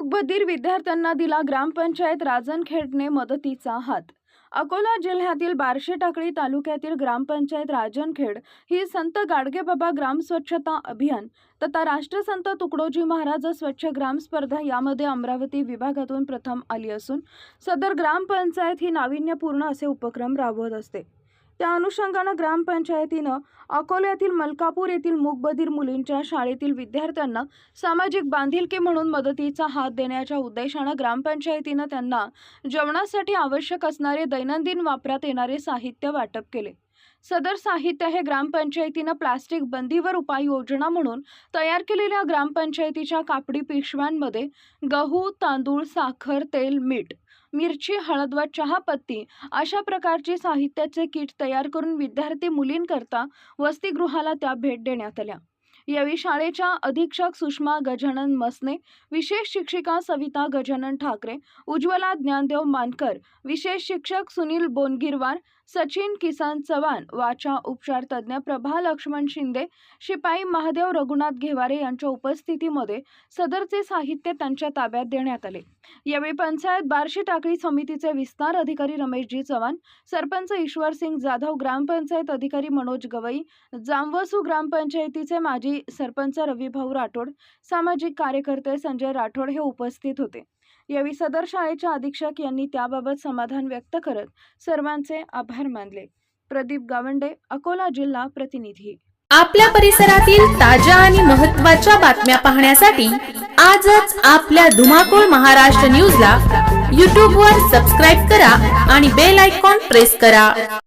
मूकबधीर विद्यार्थ्यांना दिला ग्रामपंचायत राजनखेडने मदतीचा हात. अकोला जिल्ह्यातील बार्शी टाकळी तालुक्यातील ग्रामपंचायत राजनखेड ही संत गाडगेबाबा ग्राम स्वच्छता अभियान तथा राष्ट्रसंत तुकडोजी महाराज स्वच्छ ग्राम स्पर्धा यामध्ये अमरावती विभागातून प्रथम आली असून सदर ग्रामपंचायत ही नाविन्यपूर्ण असे उपक्रम राबवत असते. त्या अनुषंगानं ग्रामपंचायतीनं अकोल्यातील मलकापूर येथील मूकबधीर मुलींच्या शाळेतील विद्यार्थ्यांना सामाजिक बांधिलकी म्हणून मदतीचा हात देण्याच्या उद्देशानं ग्रामपंचायतीनं त्यांना जेवणासाठी आवश्यक असणारे दैनंदिन वापरात येणारे साहित्य वाटप केले. सदर साहित्य हे ग्रामपंचायतीनं प्लास्टिक बंदीवर उपाययोजना म्हणून तयार केलेल्या ग्रामपंचायतीच्या कापडी पिशव्यांमध्ये गहू तांदूळ साखर तेल मीठ मिरची हळद व चहापत्ती अशा प्रकारची साहित्याचे किट तयार करून विद्यार्थी मुलींकरता वसतिगृहाला त्या भेट देण्यात आल्या. यावेळी शाळेच्या अधीक्षक सुषमा गजानन मसने विशेष शिक्षिका सविता गजानन ठाकरे उज्ज्वला ज्ञानदेव मानकर विशेष शिक्षक सुनील बोनगिरवार सचिन किसान चव्हाण वाचा उपचार तज्ज्ञ प्रभा लक्ष्मण शिंदे शिपाई महादेव रघुनाथ घेवारे यांच्या उपस्थितीमध्ये सदरचे साहित्य त्यांच्या ताब्यात देण्यात आले. यावेळी पंचायत बार्शी टाकळी समितीचे विस्तार अधिकारी रमेशजी चव्हाण सरपंच ईश्वर सिंग जाधव ग्रामपंचायत अधिकारी मनोज गवई जामवसू ग्रामपंचायतीचे माजी माजी सरपंच रविभाऊ राठोड सामाजिक कार्यकर्ते संजय राठोड हे उपस्थित होते. यावेळी सदर शाळेच्या अधीक्षक यांनी त्याबाबत समाधान व्यक्त करत सर्वांचे आभार मानले. प्रदीप गावंडे अकोला जिल्हा प्रतिनिधी. आपल्या परिसरातील ताज्या आणि महत्त्वाच्या बातम्या पाहण्यासाठी आजच आपल्या धुमाकूळ महाराष्ट्र न्यूजला यूट्यूबवर सबस्क्राईब करा आणि बेल आयकॉन प्रेस करा.